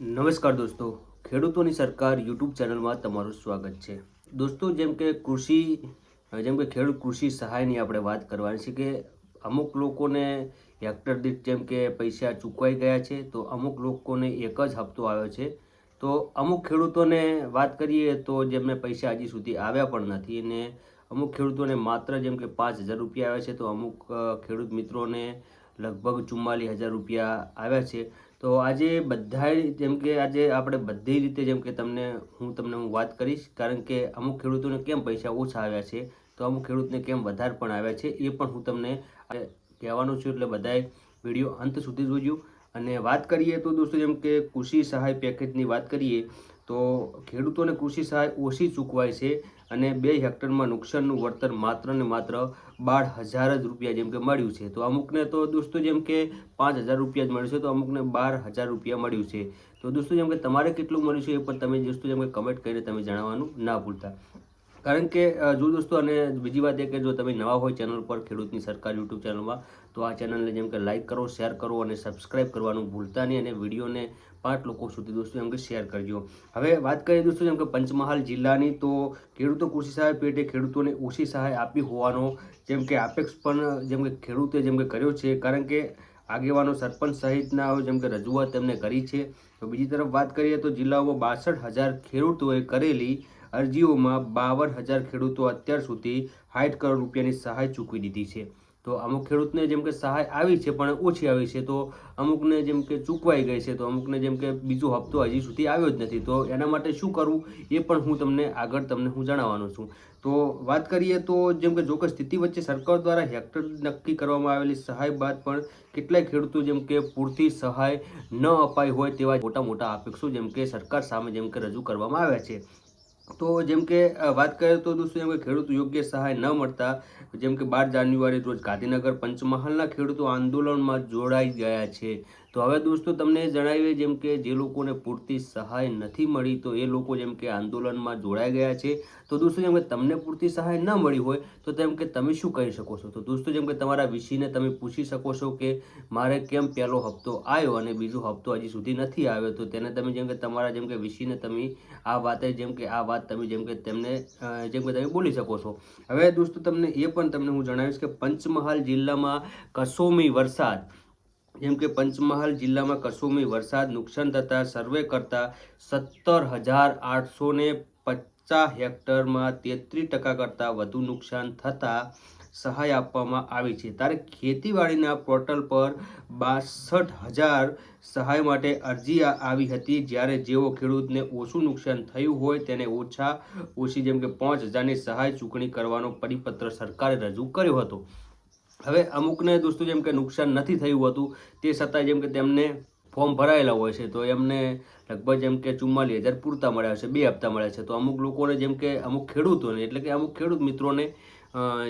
નમસ્કાર દોસ્તો, ખેડૂતોની સરકાર યુટ્યુબ ચેનલમાં તમારું સ્વાગત છે. દોસ્તો, જેમ કે કૃષિ, જેમ કે ખેડૂત કૃષિ સહાયની આપણે વાત કરવાની છે કે અમુક લોકોને હેક્ટર દીઠ જેમ કે પૈસા ચૂકવાઈ ગયા છે, તો અમુક લોકોને એક જ હપ્તો આવ્યો છે. તો અમુક ખેડૂતોને વાત કરીએ તો જેમને પૈસા હજી સુધી આવ્યા પણ નથી અને અમુક ખેડૂતોને માત્ર જેમ કે પાંચ હજાર રૂપિયા આવ્યા છે, તો અમુક ખેડૂત મિત્રોને લગભગ ચુમ્માલીસ હજાર રૂપિયા આવ્યા છે. તો આજે બધાય જેમ કે આજે આપણે બધી રીતે જેમ કે તમને હું તમને હું વાત કરીશ, કારણ કે અમુક ખેડૂતોને કેમ પૈસા ઓછા આવ્યા છે, તો અમુક ખેડૂતને કેમ વધારે પણ આવ્યા છે, એ પણ હું તમને કહેવાનું છું, એટલે બધાએ વીડિયો અંત સુધી જોજો. અને વાત કરીએ તો દોસ્તો જેમ કે કૃષિ સહાય પેકેજની વાત કરીએ, તો ખેડૂતોને કૃષિ સહાય ઓછી ચૂકવાય છે અને બે હેક્ટરમાં નુકસાનનું વળતર માત્ર ને માત્ર બાર હજાર જ રૂપિયા જેમ કે મળ્યું છે. તો અમુકને તો દોસ્તો જેમ કે પાંચ હજાર રૂપિયા જ મળ્યું છે, તો અમુકને બાર હજાર રૂપિયા મળ્યું છે. તો દોસ્તો જેમ કે તમારે કેટલું મળ્યું છે એ પણ તમે દોસ્તો જેમ કે કમેન્ટ કરીને તમે જણાવવાનું ના ભૂલતા. કારણ કે જો દોસ્તો, અને બીજી વાત એ કે જો તમે નવા હોય ચેનલ પર, ખેડૂતની સરકાર યુટ્યુબ ચેનલમાં, તો આ ચેનલને જેમ કે લાઇક કરો, શેર કરો અને સબસ્ક્રાઇબ કરવાનું ભૂલતા નહીં અને વિડીયોને પાંચ લોકો સુધી દોસ્તો એમ કે શેર કરજો. હવે વાત કરીએ દોસ્તો, જેમ કે પંચમહાલ જિલ્લાની, તો ખેડૂતો કૃષિ સહાય પેટે ખેડૂતોને ઓછી સહાય આપી હોવાનો જેમ કે આપેક્ષ પણ, જેમ કે ખેડૂતે જેમ કે કર્યો છે. કારણ કે આગેવાનો સરપંચ સહિતના જેમ કે રજૂઆત તેમને કરી છે. તો બીજી તરફ વાત કરીએ તો જિલ્લાઓમાં બાસઠ હજાર ખેડૂતોએ કરેલી અરજીઓમાં બાવન હજાર ખેડૂતો અત્યાર સુધી સાઠ કરોડ રૂપિયાની સહાય ચૂકવી દીધી છે. તો અમુક ખેડૂતને જેમ કે સહાય આવી છે, પણ ઓછી આવી છે, તો અમુકને જેમ કે ચૂકવાઈ ગઈ છે, તો અમુકને જેમ કે બીજો હપ્તો હજી સુધી આવ્યો જ નથી. તો એના માટે શું કરવું, એ પણ હું તમને આગળ તમને હું જણાવવાનો છું. તો વાત કરીએ તો જેમ કે જો કે સ્થિતિ વચ્ચે સરકાર દ્વારા હેક્ટર નક્કી કરવામાં આવેલી સહાય બાદ પણ કેટલાય ખેડૂતો જેમ કે પૂરતી સહાય ન અપાઈ હોય તેવા મોટા મોટા અપેક્ષો જેમ કે સરકાર સામે જેમ કે રજૂ કરવામાં આવ્યા છે. તો જેમ કે વાત કરીએ તો દોસ્તો જેમ કે ખેડૂત યોગ્ય સહાય ન મળતા, જેમ કે બાર જાન્યુઆરી રોજ ગાંધીનગર પંચમહાલના ખેડૂતો આંદોલનમાં જોડાઈ ગયા છે. તો હવે દોસ્તો તમને જણાવીએ, જેમ કે જે લોકોને પૂરતી સહાય નથી મળી, તો એ લોકો જેમ કે આંદોલનમાં જોડાઈ ગયા છે. તો દોસ્તો જેમ કે તમને પૂરતી સહાય ન મળી હોય, તો તેમ કે તમે શું કરી શકો છો? તો દોસ્તો જેમ કે તમારા વિષયને તમે પૂછી શકો છો કે મારે કેમ પહેલો હપ્તો આવ્યો અને બીજો હપ્તો હજી સુધી નથી આવ્યો. તો તેને તમે જેમ કે તમારા જેમ કે વિષયને તમે આ વાતે જેમ કે આ વાત તમે જેમ કે તેમને જેમ કે તમે બોલી શકો છો. હવે દોસ્તો તમને એ પણ તમને હું જણાવીશ કે પંચમહાલ જિલ્લામાં કસોમી વરસાદ જેમ કે પંચમહાલ જિલ્લામાં કસુમી વરસાદ, નુકસાન થતાં સર્વે કરતા સત્તર હજાર આઠસો ને પચાસ હેક્ટરમાં તેત્રીસ ટકા કરતાં વધુ નુકસાન થતાં સહાય આપવામાં આવી છે. ત્યારે ખેતીવાડીના પોર્ટલ પર બાસઠ હજાર સહાય માટે અરજી આવી હતી. જ્યારે જેઓ ખેડૂતને ઓછું નુકસાન થયું હોય તેને ઓછા ઓછી જેમ કે પાંચ હજારની સહાય ચૂકવણી કરવાનો પરિપત્ર સરકારે રજૂ કર્યો હતો. હવે અમુકને દોસ્તો જેમ કે નુકસાન નથી થયું હતું તે છતાં જેમ કે તેમને ફોર્મ ભરાયેલા હોય છે તો એમને લગભગ જેમ કે ચુમ્માલીસ હજાર પૂરતા મળ્યા છે બે હપ્તા મળ્યા છે તો અમુક લોકોને જેમ કે અમુક ખેડૂતોને એટલે કે અમુક ખેડૂત મિત્રોને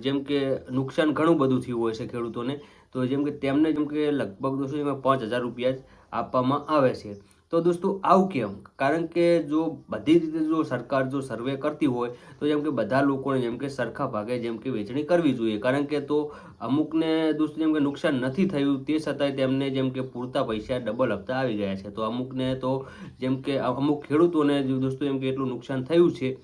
જેમ કે નુકસાન ઘણું બધું થયું હોય છે ખેડૂતોને તો જેમ કે તેમને જેમ કે લગભગ દોસ્તો એમાં પાંચ હજાર રૂપિયા જ આપવામાં આવે છે તો દોસ્તો આવું કેમ કારણ કે જો બધી રીતે જો સરકાર જો સર્વે કરતી હોય તો જેમ કે બધા લોકોને જેમ કે સરખા ભાગે જેમ કે વેચણી કરવી જોઈએ કારણ કે તો અમુકને દોસ્તો જેમ કે નુકસાન નથી થયું, તે છતાંય તેમને જેમ કે પૂરતા પૈસા ડબલ હપ્તા આવી ગયા છે. તો અમુકને તો જેમ કે અમુક ખેડૂતોને દોસ્તો એમ કે એટલું નુકસાન થયું છે,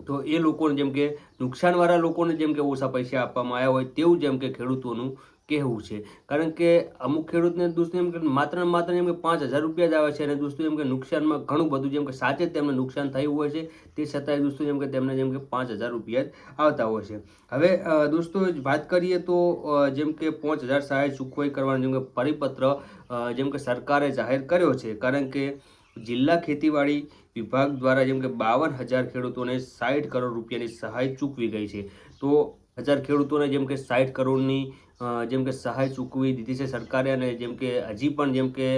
તો એ લોકોને જેમ કે નુકસાનવાળા લોકોને જેમ કે ઓછા પૈસા આપવામાં આવ્યા હોય તેવું જેમ કે ખેડૂતોનું કહેવું છે? કારણ કે અમુક ખેડૂતને દોસ્તો એમ કે માત્ર માત્ર એમ કે પાંચ હજાર રૂપિયા જ આવે છે અને દોસ્તો એમ કે નુકસાનમાં ઘણું બધું જેમ કે સાચે જ તેમને નુકસાન થયું હોય છે, તે છતાંય દોસ્તો જેમ કે તેમને જેમ કે પાંચ હજાર રૂપિયા જ આવતા હોય છે. હવે દોસ્તો, વાત કરીએ તો જેમ કે પાંચ હજાર સહાય ચૂકવાઈ કરવાનો જેમ કે પરિપત્ર જેમ કે સરકારે જાહેર કર્યો છે. કારણ કે જિલ્લા ખેતીવાડી વિભાગ દ્વારા જેમ કે બાવન હજાર ખેડૂતોને સાઠ કરોડ રૂપિયાની સહાય ચૂકવી ગઈ છે. તો હજાર ખેડૂતોને જેમ કે સાઠ કરોડની જેમ કે સહાય ચૂકવી દીધી છે સરકારે અને જેમ કે હજી પણ જેમ કે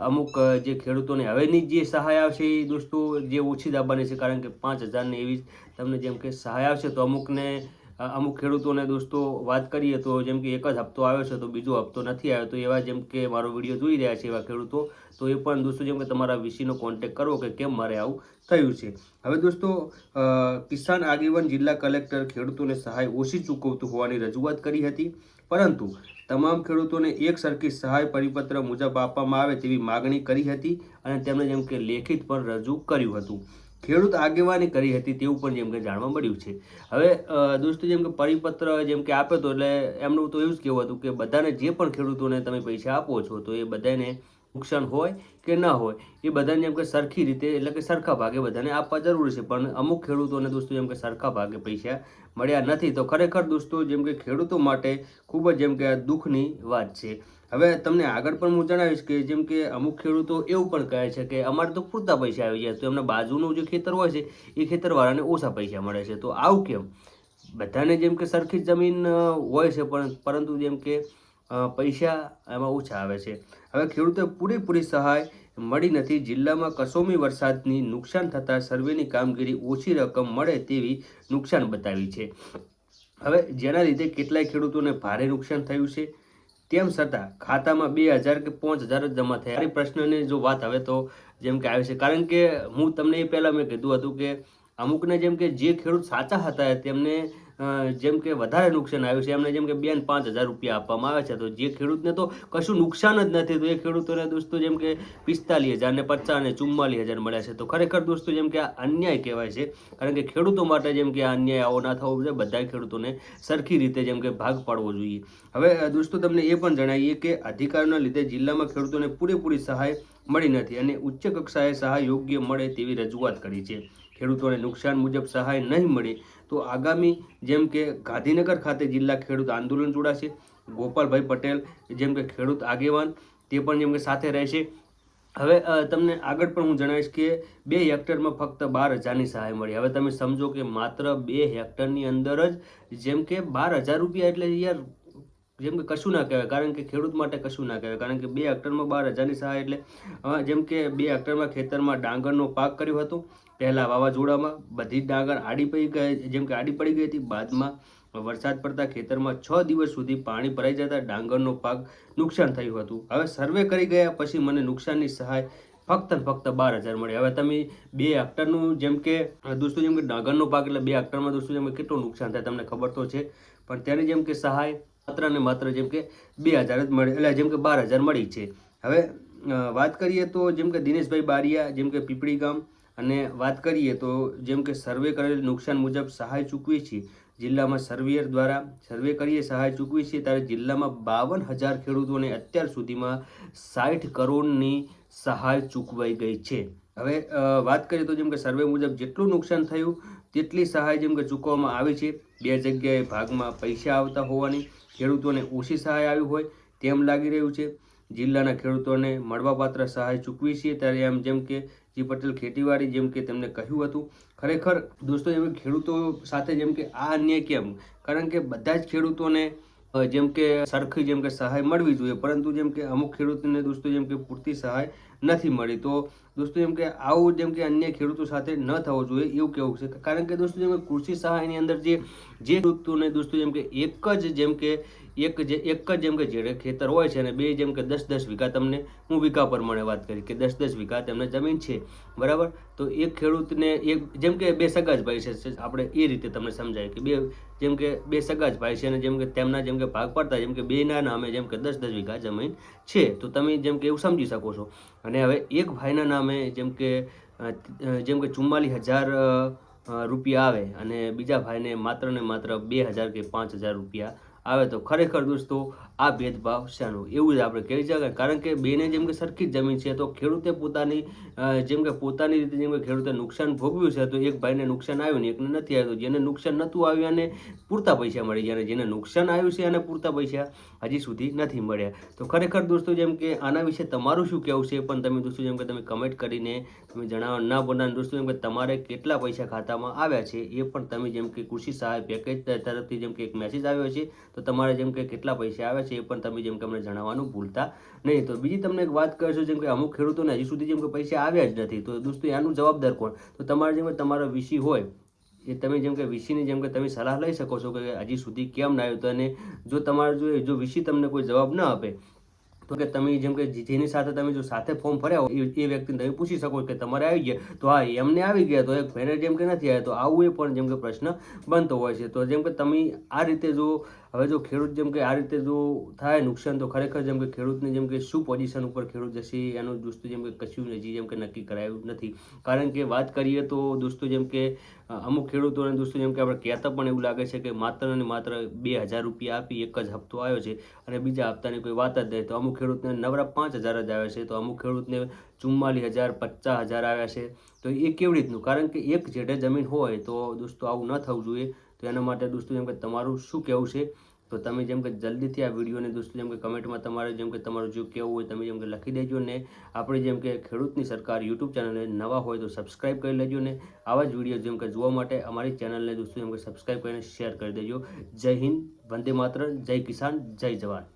અમુક જે ખેડૂતોને હવેની જે સહાય આવશે એ દોસ્તો જે ઓછી દાબાની છે કારણ કે પાંચ હજારની એવી તમને જેમ કે સહાય આવશે તો અમુકને અમુક ખેડૂતોને દોસ્તો વાત કરીએ તો જેમ કે એક જ હપ્તો આવ્યો છે, તો બીજો હપ્તો નથી આવ્યો. તો એવા જેમ કે મારો વીડિયો જોઈ રહ્યા છે એવા ખેડૂતો, તો એ પણ દોસ્તો જેમ કે તમારા વીસીનો કોન્ટેક કરવો કે કેમ મારે આવું થયું છે. હવે દોસ્તો કિસાન આગેવાન જિલ્લા કલેક્ટર ખેડૂતોને સહાય ઓછી ચૂકવતું હોવાની રજૂઆત કરી હતી. પરંતુ તમામ ખેડૂતોને એક સરખી સહાય પરિપત્ર મુજબ આપવામાં આવે તેવી માગણી કરી હતી અને તેમણે જેમ કે લેખિત પણ રજૂ કર્યું હતું. ખેડૂત આગેવાની કરી હતી તેવું પણ જેમ કે જાણવા મળ્યું છે. હવે દોસ્તો, જેમ કે પરિપત્ર જેમ કે આપ્યો હતો એટલે એમનું તો એવું જ કહેવું હતું કે બધાને જે પણ ખેડૂતોને તમે પૈસા આપો છો તો એ બધાને નુકસાન હોય કે ન હોય, એ બધાને જેમ કે સરખી રીતે એટલે કે સરખા ભાગે બધાને આપવા જરૂરી છે. પણ અમુક ખેડૂતોને દોસ્તો, જેમ કે સરખા ભાગે પૈસા મળ્યા નથી. તો ખરેખર દોસ્તો, જેમ કે ખેડૂતો માટે ખૂબ જ, જેમ કે દુઃખની વાત છે. હવે તમને આગળ પણ હું જણાવીશ કે જેમ કે અમુક ખેડૂતો એવું પણ કહે છે કે અમારે તો પૂરતા પૈસા આવી જાય, તો એમના બાજુનું જે ખેતર હોય છે, એ ખેતરવાળાને ઓછા પૈસા મળે છે. તો આવું કેમ? બધાને જેમ કે સરખી જમીન હોય છે પણ, પરંતુ જેમ કે પૈસા એમાં ઓછા આવે છે. હવે ખેડૂતો પૂરેપૂરી સહાય મળી નથી. જિલ્લામાં કસોમી વરસાદની નુકસાન થતાં સર્વેની કામગીરી ઓછી રકમ મળે તેવી નુકસાન બતાવી છે. હવે જેના લીધે કેટલાય ખેડૂતોને ભારે નુકસાન થયું છે? તેમ છતાં, ખાતામાં બે હજાર કે પાંચ હજાર જ જમા થયા. આ પ્રશ્નની જો વાત હવે તો જેમ કે આવે છે. કારણ કે હું તમને એ પહેલાં મેં કીધું હતું કે અમુકને જેમ કે જે ખેડૂત સાચા હતા તેમને જેમ કે વધારે નુકસાન આવ્યું છે, એમને જેમ કે બેન પાંચ હજાર રૂપિયા આપવામાં આવે છે, તો જે ખેડૂતને તો કશું નુકસાન જ નથી, તો એ ખેડૂતોને દોસ્તો જેમ કે પિસ્તાલીસ હજાર ને પચાસ ને ચુમ્માલીસ હજાર મળ્યા છે, તો ખરેખર દોસ્તો જેમ કે આ અન્યાય કહેવાય છે, કારણ કે ખેડૂતો માટે જેમ કે આ અન્યાય આવો ના થવો જોઈએ બધા ખેડૂતોને સરખી રીતે જેમ કે ભાગ પાડવો જોઈએ. હવે દોસ્તો તમને એ પણ જણાવીએ કે અધિકારના લીધે જિલ્લામાં ખેડૂતોને પૂરેપૂરી સહાય મળી નથી અને ઉચ્ચ કક્ષાએ સહાય યોગ્ય મળે તેવી રજૂઆત કરી છે. ખેડૂતોને નુકસાન મુજબ સહાય નહીં મળે, તો આગામી જેમ કે ગાંધીનગર ખાતે જિલ્લા ખેડૂત આંદોલન જોડાશે, ગોપાલભાઈ પટેલ જેમ કે ખેડૂત આગેવાન તે પણ જેમ કે સાથે રહેશે. હવે તમને આગળ પણ હું જણાવીશ કે બે હેક્ટરમાં ફક્ત બાર હજારની સહાય મળી. હવે તમે સમજો કે માત્ર બે હેક્ટરની અંદર જ જેમ કે બાર હજાર રૂપિયા એટલે યાર જેમ કે કશું ના કહેવાય, કારણ કે ખેડૂત માટે કશું ના કહેવાય, કારણ કે બે હેક્ટરમાં બાર હજારની સહાય એટલે જેમ કે બે હેક્ટરમાં ખેતરમાં ડાંગરનો પાક કર્યો હતો પહેલા વાવાઝોડામાં બધી જ ડાંગર આડી પડી ગઈ જેમ કે આડી પડી ગઈ હતી, બાદમાં વરસાદ પડતા ખેતરમાં છ દિવસ સુધી પાણી ભરાઈ જતા ડાંગરનો પાક નુકસાન થયું હતું. હવે સર્વે કરી ગયા પછી મને નુકસાનની સહાય ફક્ત ફક્ત બાર હજાર મળી. હવે તમે બે હેક્ટરનું જેમ કે, દોસ્તો જેમ કે ડાંગરનો પાક એટલે બે હેક્ટરમાં દોસ્તો જેમ કે કેટલું નુકસાન થાય તમને ખબર તો છે. પણ તેની જેમ કે સહાય માત્ર ને માત્ર જેમ કે બે હજાર જ મળે, એટલે જેમ કે બાર હજાર મળી છે. હવે વાત કરીએ તો જેમ કે દિનેશભાઈ બારિયા, જેમ કે પીપળી ગામ અને વાત કરીએ તો જેમ કે સર્વે કરેલ નુકસાન મુજબ સહાય ચૂકવીએ છીએ, જિલ્લામાં સર્વેયર દ્વારા સર્વે કરીએ સહાય ચૂકવી છે ત્યારે જિલ્લામાં બાવન હજાર ખેડૂતોને અત્યાર સુધીમાં સાઠ કરોડની સહાય ચૂકવાઈ ગઈ છે. હવે વાત કરીએ તો જેમ કે સર્વે મુજબ જેટલું નુકસાન થયું, તેટલી સહાય જેમ કે ચૂકવવામાં આવી છે. બે જગ્યાએ ભાગમાં પૈસા આવતા હોવાની, ખેડૂતોને ઓછી સહાય આવી હોય તેમ લાગી રહ્યું છે. જિલ્લાના ખેડૂતોને મળવાપાત્ર સહાય ચૂકવી છીએ, ત્યારે એમ જેમ કે જી પટેલ ખેતીવાડી જેમ કે તેમને કહ્યું હતું. ખરેખર દોસ્તો, એમ ખેડૂતો સાથે જેમ કે આ અન્યાય કેમ? કારણ કે બધા જ ખેડૂતોને જેમ કે સરખી જેમ કે સહાય મળવી જોઈએ. પરંતુ જેમ કે અમુક ખેડૂતોને દોસ્તો, જેમ કે પૂરતી સહાય નથી મળી તો દોસ્તો જેમ કે આવું જેમ કે અન્ય ખેડૂતો સાથે ન થવું જોઈએ એવું કહેવું છે કારણ કે દોસ્તો જેમ કે કૃષિ સહાયની અંદર જે જે ખેડૂતોને દોસ્તો જેમ કે એક જ જેમ કે એક જે એક જ જેમ કે જેડે ખેતર હોય છે અને બે જેમ કે દસ દસ વીઘા તમને હું વીઘા પ્રમાણે વાત કરી કે દસ દસ વીઘા તેમને જમીન છે બરાબર તો એક ખેડૂતને એક જેમ કે બે સગા જ ભાઈ છે આપણે એ રીતે તમને સમજાય કે બે જેમ કે બે સગા જ ભાઈ છે અને જેમ કે તેમના જેમ કે ભાગ પડતા જેમ કે બેના નામે જેમ કે દસ દસ વીઘા જમીન છે તો તમે જેમ કે એવું સમજી શકો છો અને હવે એક ભાઈના નામે જેમ કે જેમ કે ચુમ્માલીસ હજાર રૂપિયા આવે અને બીજા ભાઈને માત્ર ને માત્ર બે હજાર કે પાંચ હજાર રૂપિયા આવે તો ખરેખર દોસ્તો આ ભેદભાવ શાનું? એવું જ આપણે કહી શકાય કારણ કે બેને જેમ કે સરખી જ જમીન છે, તો ખેડૂતે પોતાની જેમ કે પોતાની રીતે જેમ કે ખેડૂતે નુકસાન ભોગવ્યું છે, તો એક ભાઈને નુકસાન આવ્યું ને એકને નથી આવ્યું. જેને નુકસાન નહોતું આવ્યું અને પૂરતા પૈસા મળી ગયા જેને નુકસાન આવ્યું છે અને પૂરતા પૈસા હજી સુધી નથી મળ્યા. તો ખરેખર દોસ્તો, જેમ કે આના વિશે તમારું શું કહેવું છે? પણ તમે દોસ્તો, જેમ કે તમે કમેન્ટ કરીને તમે જણાવવા ના બનાવ દોસ્તો, જેમ કે તમારે કેટલા પૈસા ખાતામાં આવ્યા છે, એ પણ તમે જેમ કે કૃષિ સહાય પેકેજ તરફથી જેમ કે એક મેસેજ આવ્યો છે, તો તમારે જેમ કે કેટલા પૈસા આવ્યા છે એ પણ તમે જેમ કે અમને જણાવવાનું ભૂલતા નહીં તો બીજી તમને એક વાત કરશો જેમ કે અમુક ખેડૂતોને હજી સુધી જેમ કે પૈસા આવ્યા જ નથી તો દોસ્તો એનું જવાબદાર કોણ તો તમારે જેમ કે તમારો વિષય હોય એ તમે જેમ કે વીસીની જેમ કે તમે સલાહ લઈ શકો છો કે હજી સુધી કેમ ના આવ્યું તો અને જો તમારે જો જો વીસી તમને કોઈ જવાબ ન આપે તો કે તમે જેમ કે જેની સાથે તમે જો સાથે ફોર્મ ભર્યા હોય એ- વ્યક્તિને તમે પૂછી શકો કે તમારે આવી ગયા તો હા એમને આવી ગયા તો એક ભાઈને જેમ કે નથી આવ્યા તો આવું એ પણ જેમ કે પ્રશ્ન બનતો હોય છે તો જેમ કે તમે આ રીતે જો હવે જો ખેડૂત જેમ કે આ રીતે જો થાય નુકસાન, તો ખરેખર જેમ કે ખેડૂતને જેમ કે શું પોઝિશન ઉપર ખેડૂત જશે, એનું દોસ્તો જેમ કે કશું હજી જેમ કે નક્કી કરાયું નથી. કારણ કે વાત કરીએ તો દોસ્તો જેમ કે અમુક ખેડૂતોને દોસ્તો જેમ કે આપણે કહેતા પણ એવું લાગે છે કે માત્ર ને માત્ર બે હજાર રૂપિયા આપી એક જ હપ્તો આવ્યો છે અને બીજા હપ્તાની કોઈ વાત જ નહીં. તો અમુક ખેડૂતને નવરા પાંચ હજાર જ આવે છે. તો અમુક ખેડૂતને ચુમ્માલીસ હજાર, પચાસ હજાર આવ્યા છે. તો એ કેવી રીતનું? કારણ કે એક જેડે જમીન હોય તો દોસ્તો આવું ન થવું જોઈએ. તો એના માટે દોસ્તો જેમ કે તમારું શું કહેવું છે? તો તમે જેમ કે જલ્દીથી આ વિડીયોને દોસ્તો જેમ કે કમેન્ટમાં તમારે જેમ કે તમારું જો કહેવું હોય તમે જેમ કે લખી દેજો ને આપણે જેમ કે ખેડૂતની સરકાર યુટ્યુબ ચેનલને નવા હોય તો સબસ્ક્રાઇબ કરી લેજો ને આવા જ વીડિયો જેમ કે જોવા માટે અમારી ચેનલને દોસ્તો જેમ કે સબસ્ક્રાઇબ કરીને શેર કરી દેજો. જય હિન્દ, વંદે માત્ર જય કિસાન, જય જવાન.